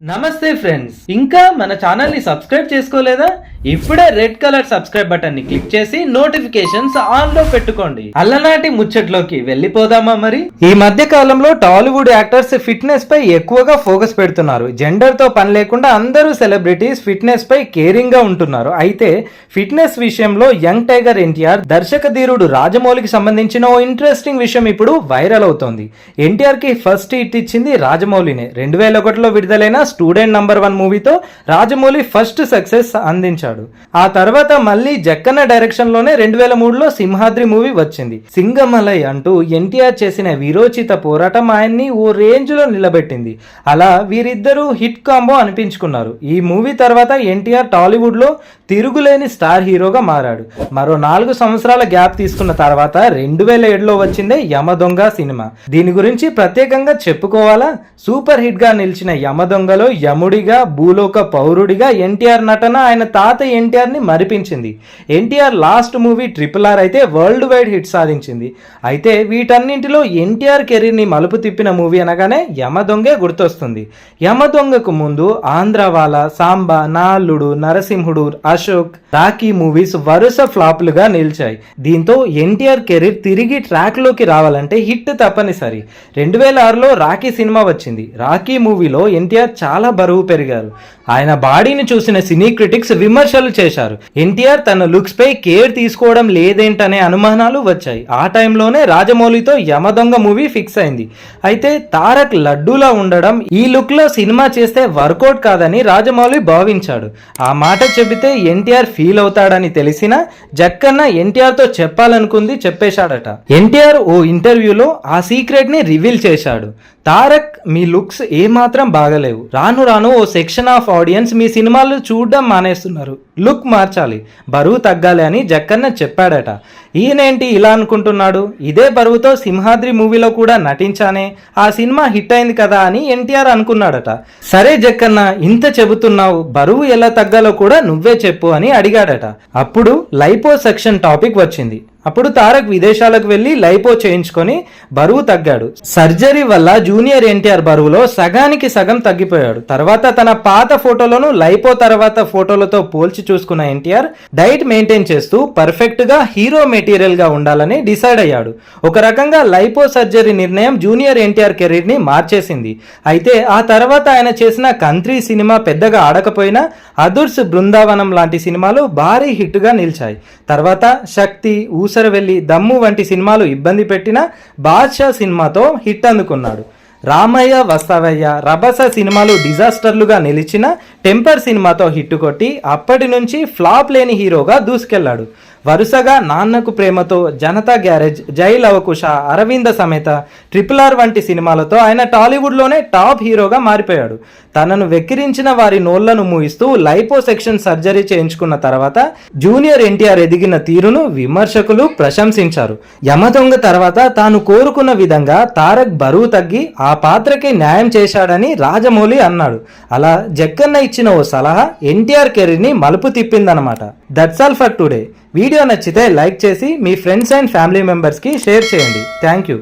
నమస్తే ఫ్రెండ్స్. ఇంకా మన ఛానల్ని సబ్స్క్రైబ్ చేసుకోలేదా? ఇప్పుడే రెడ్ కలర్ సబ్స్క్రైబ్ బటన్ని క్లిక్ చేసి నోటిఫికేషన్స్ ఆన్లో పెట్టుకోండి. అల్లనాటి ముచ్చట్లోకి వెళ్ళిపోదామా మరి? ఈ మధ్య కాలంలో టాలీవుడ్ యాక్టర్స్ ఫిట్నెస్ పై ఎక్కువగా ఫోకస్ పెడుతున్నారు. జెండర్తో పని లేకుండా అందరూ సెలబ్రిటీస్ ఫిట్నెస్ పై కేరింగ్గా ఉంటున్నారు. అయితే ఫిట్నెస్ విషయంలో యంగ్ టైగర్ ఎన్టీఆర్ దర్శక ధీరుడు రాజమౌళికి సంబంధించిన ఓ ఇంట్రెస్టింగ్ విషయం ఇప్పుడు వైరల్ అవుతోంది. ఎన్టీఆర్కి ఫస్ట్ హిట్ ఇచ్చింది రాజమౌళినే. రెండు వేల ఒకటిలో విడుదలైన స్టూడెంట్ నంబర్ వన్ మూవీతో రాజమౌళి ఫస్ట్ సక్సెస్ అందించాడు. ఆ తర్వాత మళ్ళీ జక్కన్న డైరెక్షన్లోనే రెండు వేల మూడులో సింహాద్రి మూవీ వచ్చింది. సింగమలై అంటూ ఎన్టీఆర్ చేసిన విరోచిత పోరాటం ఆయన్ని ఓ రేంజ్లో నిలబెట్టింది. అలా వీరిద్దరూ హిట్ కాంబో అనిపించుకున్నారు. ఈ మూవీ తర్వాత ఎన్టీఆర్ టాలీవుడ్లో తిరుగులేని స్టార్ హీరోగా మారాడు. మరో నాలుగు సంవత్సరాల గ్యాప్ తీసుకున్న తర్వాత రెండు వేల ఏడులో వచ్చిందే యమ దొంగ సినిమా. దీని గురించి ప్రత్యేకంగా చెప్పుకోవాలా? సూపర్ హిట్గా నిలిచిన యమ దొంగలో యముడిగా భూలోక పౌరుడిగా ఎన్టీఆర్ నటన ఆయన తాత ఎన్టీఆర్ని మరిపించింది. NTR last movie triple R అయితే వరల్డ్ వైడ్ హిట్ సాధించింది. అయితే వీటన్నింటిలో ఎన్టీఆర్ కెరీర్ని మలుపు తిప్పిన మూవీ అనగానే యమదొంగే గుర్తొస్తుంది. యమ దొంగకు ముందు ఆంధ్రవాల సాంబా నాల్లుడు నరసింహుడు అశోక్ రాఖీ మూవీస్ వరుస ఫ్లాప్లుగా నిలిచాయి. దీంతో ఎన్టీఆర్ కెరీర్ తిరిగి ట్రాక్లోకి రావాలంటే హిట్ తప్పనిసరి. రెండు వేల ఆరులో రాఖీ సినిమా వచ్చింది. రాఖీ మూవీలో ఎన్టీఆర్ చాలా బరువు పెరిగారు. ఆయన బాడీని చూసిన సినీ క్రిటిక్స్ విమర్శలు చేశారు. ఎన్టీఆర్ తన లుక్స్ పై కేర్ తీసుకోవడం లేదేంటనే అనుమానాలు వచ్చాయి. ఆ టైంలోనే రాజమౌళితో యమదొంగ మూవీ ఫిక్స్ అయింది. అయితే తారక్ లడ్డూలా ఉండడం ఈ లుక్లో సినిమా చేస్తే వర్కౌట్ కాదని రాజమౌళి భావించాడు. ఆ మాట చెబితే ఎన్టీఆర్ ఫీల్ అవుతాడని తెలిసినా జక్కన్న ఎన్టీఆర్తో చెప్పాలనుకుంది చెప్పేశాడట. ఎన్టీఆర్ ఓ ఇంటర్వ్యూలో ఆ సీక్రెట్ని రివీల్ చేశాడు. తారక్ మీ లుక్స్ ఏమాత్రం బాగలేవు. రాను రాను ఓ సెక్షన్ ఆఫ్ ఆడియన్స్ మీ సినిమాలు చూడడం మానేస్తున్నారు. లుక్ మార్చాలి. బరువు తగ్గాలి అని జక్కన్న చెప్పాడట. ఈయనేంటి ఇలా అనుకుంటున్నాడు? ఇదే బరువుతో సింహాద్రి మూవీలో కూడా నటించానే. ఆ సినిమా హిట్ అయింది కదా అని ఎన్టీఆర్ అనుకున్నాడట. సరే జక్కన్న ఇంత చెబుతున్నావు. బరువు ఎలా తగ్గాలో కూడా నువ్వే చెప్పు అని అడిగాడట. అప్పుడు లైపో సెక్షన్ టాపిక్ వచ్చింది. అప్పుడు తారక్ విదేశాలకు వెళ్ళి లైపో చేయించుకొని బరువు తగ్గాడు. సర్జరీ వల్ల జూనియర్ ఎన్టీఆర్ బరువులో సగానికి సగం తగ్గిపోయాడు. తర్వాత తన పాత ఫోటోలను లైపో తర్వాత ఫోటోలతో పోల్చి చూసుకున్న ఎన్టీఆర్ డైట్ మెయింటైన్ చేస్తూ పర్ఫెక్ట్గా హీరో మెటీరియల్గా ఉండాలని డిసైడ్ అయ్యాడు. ఒక రకంగా లైపో సర్జరీ నిర్ణయం జూనియర్ ఎన్టీఆర్ కెరీర్ని మార్చేసింది. అయితే ఆ తర్వాత ఆయన చేసిన కంత్రీ సినిమా పెద్దగా ఆడకపోయినా అదుర్స్ బృందావనం లాంటి సినిమాలు భారీ హిట్గా నిలిచాయి. తర్వాత శక్తి ఊస వెళ్ళి దమ్ము వంటి సినిమాలు ఇబ్బంది పెట్టిన బాద్షా సినిమాతో హిట్ అందుకున్నాడు. రామయ్య వస్తావయ్య రభస సినిమాలు డిజాస్టర్లుగా నిలిచిన టెంపర్ సినిమాతో హిట్ కొట్టి అప్పటి నుంచి ఫ్లాప్ లేని హీరోగా దూసుకెళ్ళాడు. వరుసగా నాన్నకు ప్రేమతో జనతా గ్యారేజ్ జై లవకుశ అరవింద సమేత ట్రిపుల్ ఆర్ వంటి సినిమాలతో ఆయన టాలీవుడ్లోనే టాప్ హీరోగా మారిపోయాడు. తనను వెక్కిరించిన వారి నోళ్ళను మూయిస్తూ లైపో సెక్షన్ సర్జరీ చేయించుకున్న తర్వాత జూనియర్ ఎన్టీఆర్ ఎదిగిన తీరును విమర్శకులు ప్రశంసించారు. యమదొంగ తర్వాత తాను కోరుకున్న విధంగా తారక్ బరువు తగ్గి ఆ పాత్రకి న్యాయం చేశాడని రాజమౌళి అన్నాడు. అలా జక్కన్న ఇచ్చిన ఓ సలహా ఎన్టీఆర్ కెరీర్ని మలుపు తిప్పిందనమాట that's all for today. Video నచ్చితే లైక్ చేసి మీ ఫ్రెండ్స్ అండ్ ఫ్యామిలీ మెంబర్స్కి షేర్ చేయండి. Thank you